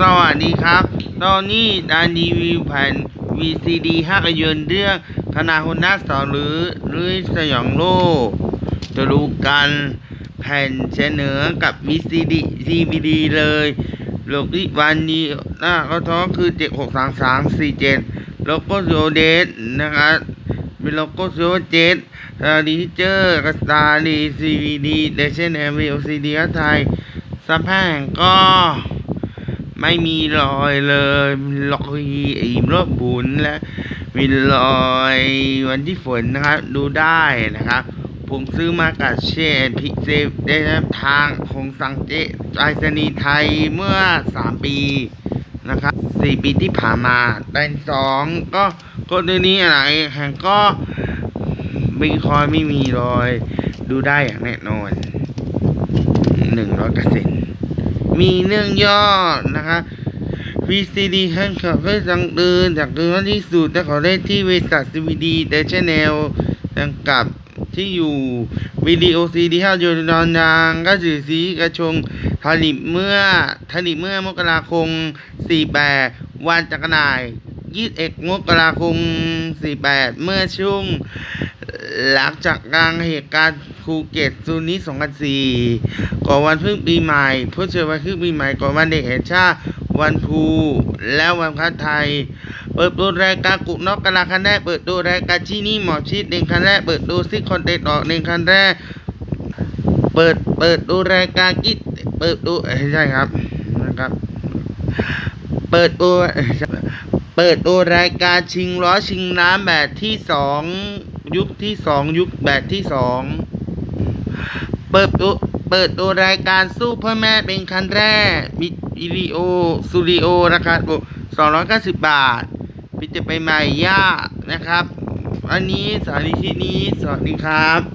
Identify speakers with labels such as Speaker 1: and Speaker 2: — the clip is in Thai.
Speaker 1: สวัสดีครับ ตอนนี้ดานรีวิวแผ่น VCD ภาพยนตเรื่องคณะหุนนักสอนหรือหรือสยองโลกจะรู้กันแผ่นเสนอกับ VCD DVD เลยโลกิวันนี้หน้าเขาท้องคือ 763347 โลโก้โซเดสนะครับเป็นโลโก้โซเดสสตาร์ดีเจอร์กสตาร์ดีซีวีดีเดชเนมวีโอซีดีไทยสภาพก็ ไม่มีรอยเลยรอยอิ่มรอบบุญและมีรอยวันที่ฝนนะครับ ดูได้นะครับ ผมซื้อมากับเชนพิเศษได้รับทางของสังเจไปรษณีไทยเมื่อ 3 ปีนะครับ4ปีที่ผ่านมาแต่สองก็ก็ตัวนี้อะไรแห่งก็มีคอยไม่มีรอย ดูได้อย่างแน่นอนหนึ่งร้อยเปอร์เซ็นต์ มีเรื่องย่อนะคะ VCD ให้ขับให้สังเดินจากเดินที่สุดและขอได้ที่บริษัท CVD เดชแนลดังกับที่อยู่วิดีโอซีดีห้าโยนดอนยางก็สื่อสีกระชงผลิตเมื่อผลิตเมื่อมกราคม 48 วันจักรนาย 21 มกราคม 48 เมื่อช่วงหลังจากการเหตุการณ์ภูเก็ตซูนี้2004 ก่อนวันพึ่งปีใหม่เพื่อเชิญวันพึ่งปีใหม่ก่อนวันเด็กแห่งชาติวันภูและวันพระไทย เปิดตัวรายการกุนอกกะลาคันแรกเปิดตัวรายการที่นี่หมอชิดเด่นคันแรกเปิดตัวซิคอนเทนต์ออกเด่นคันแรก เปิดเปิดดูรายการกิจเปิดดูเอ้ยใช่ครับนะครับ เปิดดู เปิดดูรายการชิงล้อชิงน้ำแบบที่สองยุคที่สองยุคแบบที่สองเปิดดูเปิดดูรายการสู้เพื่อแม่เป็นคันแรกมีวิดีโอสตูดิโอราคาสองร้อยเก้าสิบบาทพิจารณาไปใหม่ย่านะครับ อันนี้สถานีที่นี้สวัสดีครับ